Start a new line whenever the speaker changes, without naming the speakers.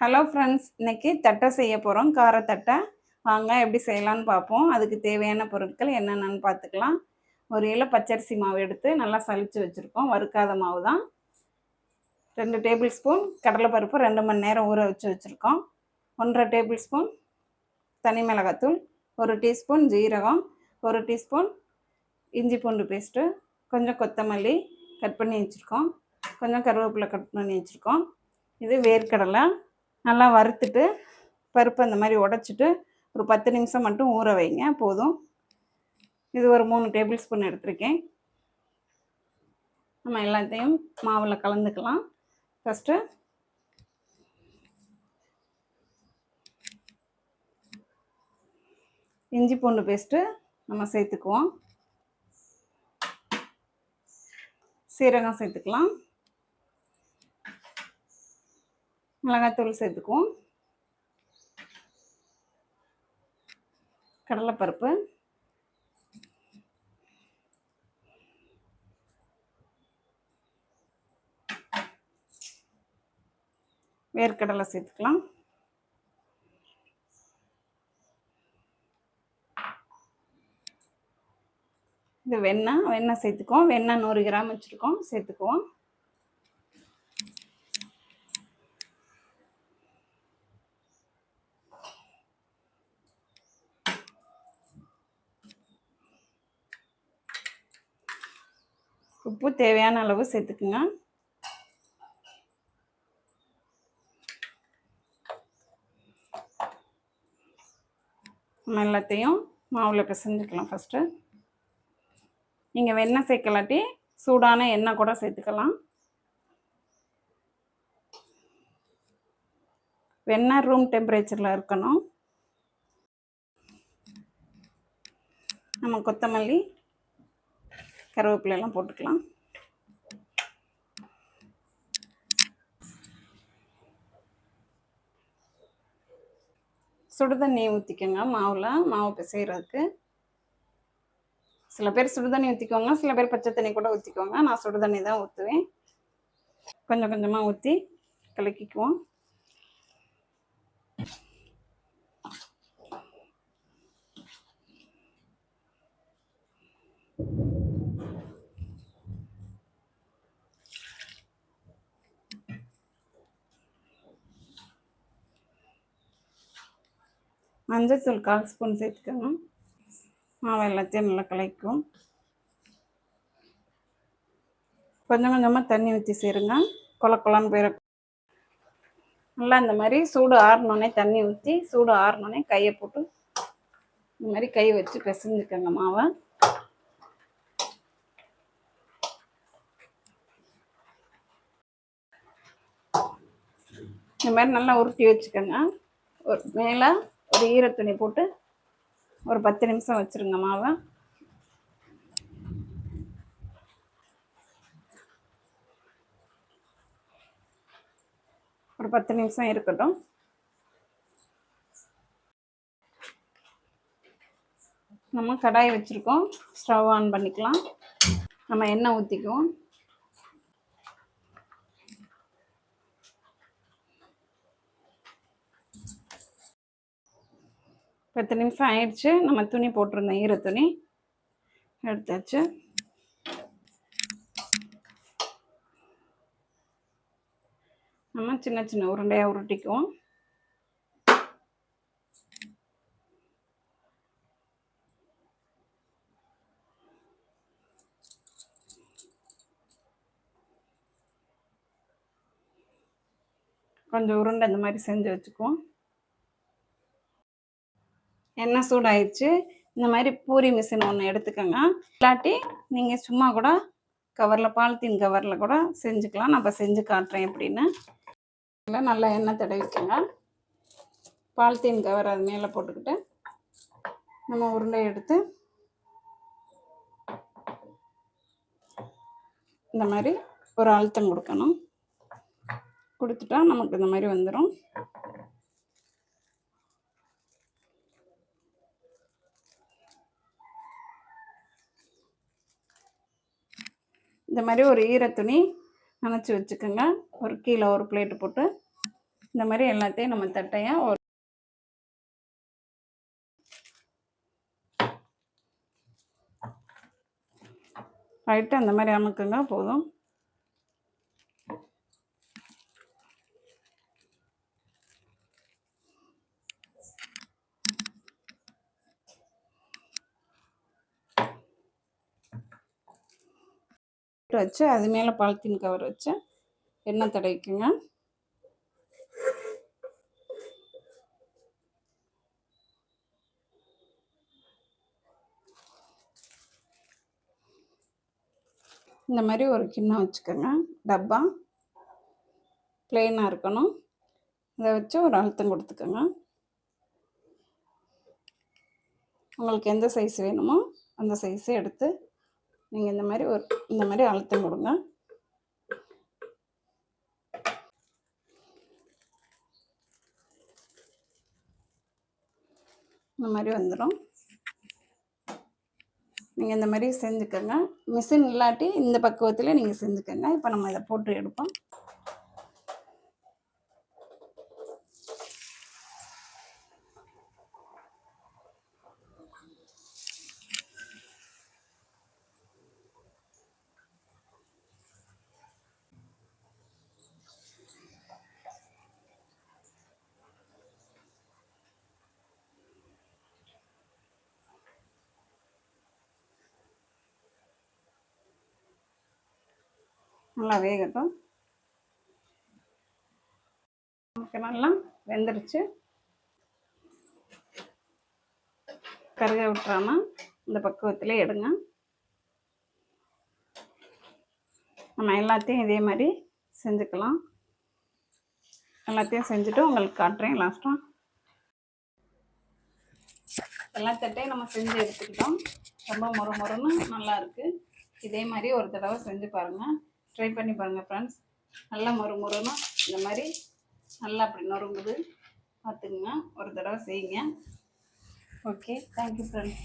Hello friends இன்னைக்கு தட்டை செய்ய போகிறோம் காரத்தட்டை வாங்க எப்படி செய்யலான்னு பார்ப்போம். அதுக்கு தேவையான பொருட்கள் என்னென்னு பார்த்துக்கலாம். ஒரு இலை பச்சரிசி மாவு எடுத்து நல்லா சளிச்சு வச்சுருக்கோம். வறுக்காத மாவு தான். ரெண்டு டேபிள் ஸ்பூன் கடலைப்பருப்பு ரெண்டு மணி நேரம் ஊற வச்சு வச்சுருக்கோம். ஒன்றரை டேபிள் ஸ்பூன் தனி மிளகாத்தூள் ஒரு டீஸ்பூன் ஜீரகம் ஒரு டீஸ்பூன் இஞ்சி பூண்டு பேஸ்ட்டு கொஞ்சம் கொத்தமல்லி கட் பண்ணி வச்சுருக்கோம். கொஞ்சம் கருவேப்பிலை கட் பண்ணி வச்சுருக்கோம். இது வேர்க்கடலை. நல்லா வறுத்துட்டு பருப்பு அந்த மாதிரி உடச்சிட்டு ஒரு பத்து நிமிஷம் மட்டும் ஊற வைங்க போதும். இது ஒரு மூணு டேபிள் ஸ்பூன் எடுத்திருக்கேன். நம்ம எல்லாத்தையும் மாவில் கலந்துக்கலாம். ஃபஸ்ட்டு இஞ்சி பூண்டு பேஸ்ட்டு நம்ம சேர்த்துக்குவோம். சீரகம் சேர்த்துக்கலாம். மிளகாத்தூள் சேர்த்துக்குவோம். கடலைப்பருப்பு. வேர்க்கடலை சேர்த்துக்கலாம். இது வெண்ணெய் வெண்ணெய் சேர்த்துக்குவோம். வெண்ணெய் நூறு கிராம் வச்சுருக்கோம். சேர்த்துக்குவோம். உப்பு தேவையான அளவு சேர்த்துக்குங்க. நம்ம எல்லாத்தையும் மாவில் பிசைஞ்சுக்கலாம் ஃபஸ்ட்டு நீங்கள் வெண்ணெய் சேர்க்கலாட்டி சூடான எண்ணெய் கூட சேர்த்துக்கலாம். வெண்ணெய் ரூம் டெம்பரேச்சரில் இருக்கணும். நம்ம கொத்தமல்லி கருவேப்பிலையெல்லாம் போட்டுக்கலாம். சுடுதண்ணி ஊற்றிக்கோங்க மாவில். மாவு பிசைகிறதுக்கு சில பேர் சுடுதண்ணி ஊற்றிக்கோங்க சில பேர் பச்சை தண்ணி கூட ஊற்றிக்கோங்க நான் சுடுதண்ணி தான் ஊற்றுவேன் கொஞ்சம் கொஞ்சமாக ஊற்றி கலக்கிக்குவோம். மஞ்சத்தூள் கால் ஸ்பூன் சேர்த்துக்கோங்க மாவு எல்லாத்தையும் நல்லா கலைக்கும். கொஞ்சம் கொஞ்சமாக தண்ணி ஊற்றி சேருங்க. கொல கொலன்னு போயிடும் நல்லா இந்த மாதிரி சூடு ஆறினோடனே தண்ணி ஊற்றி சூடு ஆறினோடனே கையை போட்டு இந்த மாதிரி கை வச்சு பிசைஞ்சுக்கோங்க மாவை. இந்த மாதிரி நல்லா உருட்டி வச்சுக்கோங்க. ஒரு மேலே ஒரு ஈரத்துணி போட்டு ஒரு பத்து நிமிஷம் வச்சுருங்க மாவை. ஒரு பத்து நிமிஷம் இருக்கட்டும். நம்ம கடாய் வச்சுருக்கோம். ஸ்டவ் ஆன் பண்ணிக்கலாம். நம்ம எண்ணெய் ஊற்றிக்குவோம் பத்து நிமிஷம் ஆயிடுச்சு. நம்ம துணி போட்டிருந்தோம் ஈர துணி எடுத்தாச்சு. நம்ம சின்ன சின்ன உருண்டையாக உருட்டிக்குவோம். கொஞ்சம் உருண்டை இந்த மாதிரி செஞ்சு வச்சுக்குவோம். எண்ணெய் சூடாயிடுச்சு. இந்த மாதிரி பூரி மிஷின் ஒன்று எடுத்துக்கோங்க. இல்லாட்டி நீங்கள் சும்மா கூட கவரில் பாலித்தீன் கவரில் கூட செஞ்சுக்கலாம். நம்ம செஞ்சு காட்டுறேன் எப்படின்னு. நல்லா எண்ணெய் தடவிக்கோங்க பாலித்தீன் கவர் அது மேலே போட்டுக்கிட்டு நம்ம உருண்டை எடுத்து இந்த மாதிரி ஒரு அழுத்தம் கொடுக்கணும். கொடுத்துட்டா நமக்கு இந்த மாதிரி வந்துடும் இந்த மாதிரி ஒரு ஈர துணி நினச்சி வச்சுக்கோங்க. ஒரு கீழே ஒரு பிளேட்டு போட்டு இந்த மாதிரி எல்லாத்தையும் நம்ம தட்டையாக ஒரு ரைட்டு அந்த மாதிரி அமுக்குங்க போதும். வச்சு அது மேலே பாலித்தீன் கவர் வச்சு எண்ணெய் தடவிக்குங்க. இந்த மாதிரி ஒரு கிண்ணம் வச்சுக்கோங்க. டப்பா பிளெயினாக இருக்கணும். இதை வச்சு ஒரு அழுத்தம் கொடுத்துக்கோங்க. உங்களுக்கு எந்த சைஸ் வேணுமோ அந்த சைஸை எடுத்து நீங்கள் இந்த மாதிரி ஒரு இந்த மாதிரி அழுத்தம் கொடுங்க. இந்த மாதிரி வந்துடும். நீங்கள் இந்த மாதிரி செஞ்சுக்கோங்க மிஷின் இல்லாட்டி இந்த பக்குவத்தில் நீங்கள் செஞ்சுக்கோங்க இப்போ நம்ம இதை போட்டு எடுப்போம். நல்லா வேகட்டும். நமக்கு நல்லா வெந்துருச்சு. கருக விட்டுறாம இந்த பக்குவத்தில் எடுங்க. நம்ம எல்லாத்தையும் இதே மாதிரி செஞ்சுக்கலாம். எல்லாத்தையும் செஞ்சுட்டு உங்களுக்கு காட்டுறேன் லாஸ்ட்டாக எல்லாத்தட்டையும் நம்ம செஞ்சு எடுத்துக்கிட்டோம். ரொம்ப முறை முறைன்னு நல்லா இருக்குது இதே மாதிரி ஒரு தடவை செஞ்சு பாருங்கள் ட்ரை பண்ணி பாருங்கள் ஃப்ரெண்ட்ஸ் நல்லா மொறு மொறுன்னு இந்த மாதிரி நல்லா அப்படி நொறுங்குது. பார்த்துக்குங்க. ஒரு தடவை செய்யுங்க. Okay thank you friends